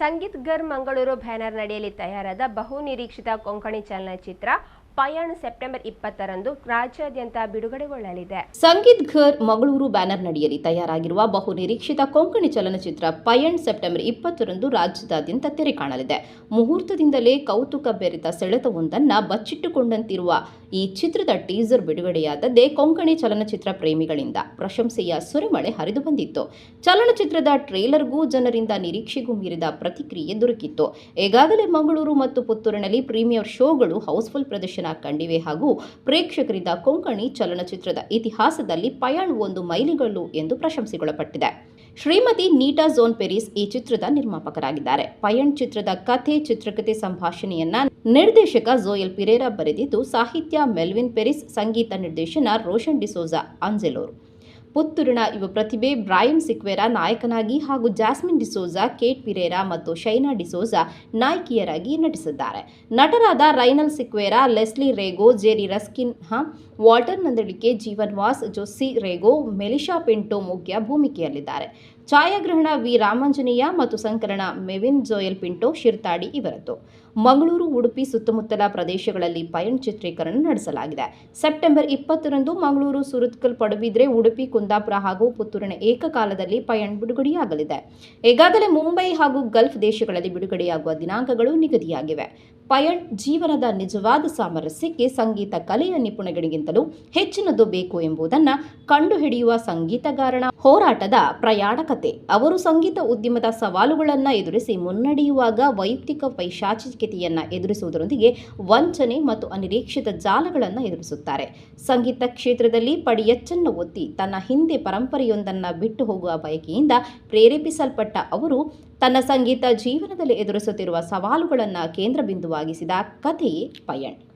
ಸಂಗೀತ್ ಗರ್ Mangaluru banner ನಡೆಯಲ್ಲಿ ತಯಾರಾದ ಬಹು ನಿರೀಕ್ಷಿತ ಕೊಂಕಣಿ ಚಲನಚಿತ್ರ ಪಯಣ್ ಸೆಪ್ಟೆಂಬರ್ ಇಪ್ಪತ್ತರಂದು ರಾಜ್ಯಾದ್ಯಂತ ಬಿಡುಗಡೆಗೊಳ್ಳಲಿದೆ. ಸಂಗೀತ್ ಘರ್ ಮಂಗಳೂರು ಬ್ಯಾನರ್ ನಡಿಯಲ್ಲಿ ತಯಾರಾಗಿರುವ ಬಹು ನಿರೀಕ್ಷಿತ ಕೊಂಕಣಿ ಚಲನಚಿತ್ರ ಪಯಣ್ ಸೆಪ್ಟೆಂಬರ್ ಇಪ್ಪತ್ತರಂದು ರಾಜ್ಯದಾದ್ಯಂತ ತೆರೆ ಕಾಣಲಿದೆ. ಮುಹೂರ್ತದಿಂದಲೇ ಕೌತುಕ ಬೆರೆತ ಸೆಳೆತವೊಂದನ್ನು ಬಚ್ಚಿಟ್ಟುಕೊಂಡಂತಿರುವ ಈ ಚಿತ್ರದ ಟೀಸರ್ ಬಿಡುಗಡೆಯಾದದ್ದೇ ಕೊಂಕಣಿ ಚಲನಚಿತ್ರ ಪ್ರೇಮಿಗಳಿಂದ. ಪ್ರಶಂಸೆಯ ಸುರಿಮಳೆ ಹರಿದು ಬಂದಿತ್ತು. ಚಲನಚಿತ್ರದ ಟ್ರೇಲರ್ಗೂ ಜನರಿಂದ ನಿರೀಕ್ಷೆಗೂ ಮೀರಿದ ಪ್ರತಿಕ್ರಿಯೆ ದೊರಕಿತ್ತು. ಈಗಾಗಲೇ ಮಂಗಳೂರು ಮತ್ತು ಪುತ್ತೂರಿನಲ್ಲಿ ಪ್ರೀಮಿಯರ್ ಶೋಗಳು ಹೌಸ್ಫುಲ್ ಪ್ರದರ್ಶನ ಕಂಡಿವೆ ಹಾಗೂ ಪ್ರೇಕ್ಷಕರಿಂದ ಕೊಂಕಣಿ ಚಲನಚಿತ್ರದ ಇತಿಹಾಸದಲ್ಲಿ ಪಯಣ್ ಒಂದು ಮೈಲಿಗಲ್ಲು ಎಂದು ಪ್ರಶಂಸೆಗೊಳಪಟ್ಟಿದೆ. ಶ್ರೀಮತಿ ನೀಟಾ ಝೋನ್ ಪೆರಿಸ್ ಈ ಚಿತ್ರದ ನಿರ್ಮಾಪಕರಾಗಿದ್ದಾರೆ. ಪಯಣ್ ಚಿತ್ರದ ಕಥೆ, ಚಿತ್ರಕಥೆ ಸಂಭಾಷಣೆಯನ್ನ ನಿರ್ದೇಶಕ ಜೋಯಲ್ ಪಿರೇರಾ ಬರೆದಿದ್ದು, ಸಾಹಿತ್ಯ ಮೆಲ್ವಿನ್ ಪೆರಿಸ್, ಸಂಗೀತ ನಿರ್ದೇಶನ ರೋಷನ್ ಡಿಸೋಜಾ, ಅಂಜೆಲೋರ್. ಪುತ್ತೂರಿನ ಯುವ ಪ್ರತಿಭೆ ಬ್ರಾಯಿಂ ಸಿಕ್ವೆರಾ ನಾಯಕನಾಗಿ ಹಾಗೂ ಜಾಸ್ಮಿನ್ ಡಿಸೋಜಾ ಕೇಟ್ ಪಿರೇರಾ ಮತ್ತು ಶೈನಾ ಡಿಸೋಜಾ ನಾಯಕಿಯರಾಗಿ ನಟಿಸಿದ್ದಾರೆ. ನಟರಾದ ರೈನಲ್ ಸಿಕ್ವೆರಾ, ಲೆಸ್ಲಿ ರೇಗೋ, ಜೆರಿ ರಸ್ಕಿನ್, ಹಾ, ವಾಲ್ಟರ್ ನಂದಳಿಕೆ ಜೀವನ್ ವಾಸ್ ಜೋಸಿ ರೇಗೋ, ಮೆಲಿಶಾ ಪಿಂಟೋ ಮುಖ್ಯ ಭೂಮಿಕೆಯಲ್ಲಿದ್ದಾರೆ. ಛಾಯಾಗ್ರಹಣ ವಿ ರಾಮಾಂಜನೇಯ ಮತ್ತು ಸಂಕಲನ ಮೆವಿನ್ ಜೋಯಲ್ ಪಿಂಟೋ ಶಿರ್ತಾಡಿ ಇವರದ್ದು. ಮಂಗಳೂರು, ಉಡುಪಿ ಸುತ್ತಮುತ್ತಲ ಪ್ರದೇಶಗಳಲ್ಲಿ ಪಯಣ ಚಿತ್ರೀಕರಣ ನಡೆಸಲಾಗಿದೆ. ಸೆಪ್ಟೆಂಬರ್ ಇಪ್ಪತ್ತರಂದು ಮಂಗಳೂರು ಸುರತ್ಕಲ್ ಪಡುಬಿದ್ರೆ, ಉಡುಪಿ, ಕುಂದಾಪುರ ಹಾಗೂ ಪುತ್ತೂರಿನ ಏಕಕಾಲದಲ್ಲಿ ಪಯಣ ಬಿಡುಗಡೆಯಾಗಲಿದೆ. ಈಗಾಗಲೇ ಮುಂಬೈ ಹಾಗೂ ಗಲ್ಫ್ ದೇಶಗಳಲ್ಲಿ ಬಿಡುಗಡೆಯಾಗುವ ದಿನಾಂಕಗಳು ನಿಗದಿಯಾಗಿವೆ. ಪಯಣ್ ಜೀವನದ ನಿಜವಾದ ಸಾಮರಸ್ಯಕ್ಕೆ ಸಂಗೀತ ಕಲೆಯ ನಿಪುಣಗಳಿಗಿಂತಲೂ ಹೆಚ್ಚಿನದು ಬೇಕು ಎಂಬುದನ್ನು ಕಂಡುಹಿಡಿಯುವ ಸಂಗೀತಗಾರನ ಹೋರಾಟದ ಪ್ರಯಾಣ ಕತೆ ಅವರು ಸಂಗೀತ ಉದ್ಯಮದ ಸವಾಲುಗಳನ್ನು ಎದುರಿಸಿ ಮುನ್ನಡೆಯುವಾಗ ವೈಯಕ್ತಿಕ ಪೈಶಾಚಿಕತೆಯನ್ನು ಎದುರಿಸುವುದರೊಂದಿಗೆ ವಂಚನೆ ಮತ್ತು ಅನಿರೀಕ್ಷಿತ ಜಾಲಗಳನ್ನು ಎದುರಿಸುತ್ತಾರೆ. ಸಂಗೀತ ಕ್ಷೇತ್ರದಲ್ಲಿ ಪಡಿಯಚ್ಚನ್ನು ಒತ್ತಿ ತನ್ನ ಹಿಂದೆ ಪರಂಪರೆಯೊಂದನ್ನು ಬಿಟ್ಟು ಹೋಗುವ ಬಯಕೆಯಿಂದ ಪ್ರೇರೇಪಿಸಲ್ಪಟ್ಟ ಅವರು ತನ್ನ ಸಂಗೀತ ಜೀವನದಲ್ಲಿ ಎದುರಿಸುತ್ತಿರುವ ಸವಾಲುಗಳನ್ನು ಕೇಂದ್ರ ಬಿಂದುವಾಗಿಸಿದ ಕಥೆಯೇ ಪಯಣ್.